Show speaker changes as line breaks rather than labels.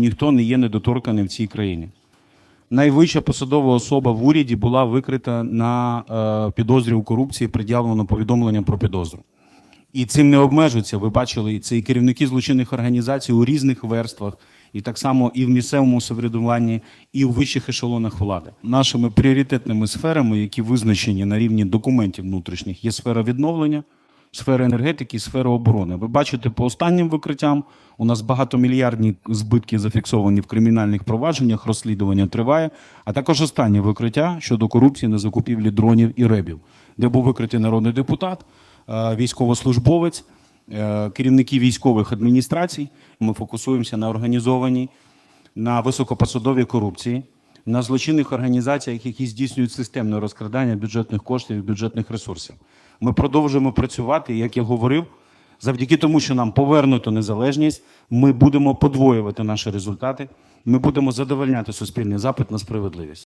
ніхто не є недоторканим в цій країні. Найвища посадова особа в уряді була викрита на е, підозрі у корупції, пред'явлено повідомлення про підозру. І цим не обмежується. Ви бачили, це і керівники злочинних організацій у різних верствах, і так само і в місцевому самоврядуванні, і в вищих ешелонах влади. Нашими пріоритетними сферами, які визначені на рівні документів внутрішніх, є сфера відновлення, сфера енергетики, і сфера оборони. Ви бачите, по останнім викриттям у нас багатомільярдні збитки зафіксовані в кримінальних провадженнях, розслідування триває, а також останнє викриття щодо корупції на закупівлі дронів і ребів, де був викритий народний депутат, е, військовослужбовець, е, керівники військових адміністрацій. Ми фокусуємося на організованій, на високопосадовій корупції, на злочинних організаціях, які здійснюють системне розкрадання бюджетних коштів і бюджетних ресурсів. Ми продовжуємо працювати, як я говорив, завдяки тому, що нам повернуто незалежність, ми будемо подвоювати наші результати. Ми будемо задовольняти суспільний запит на справедливість.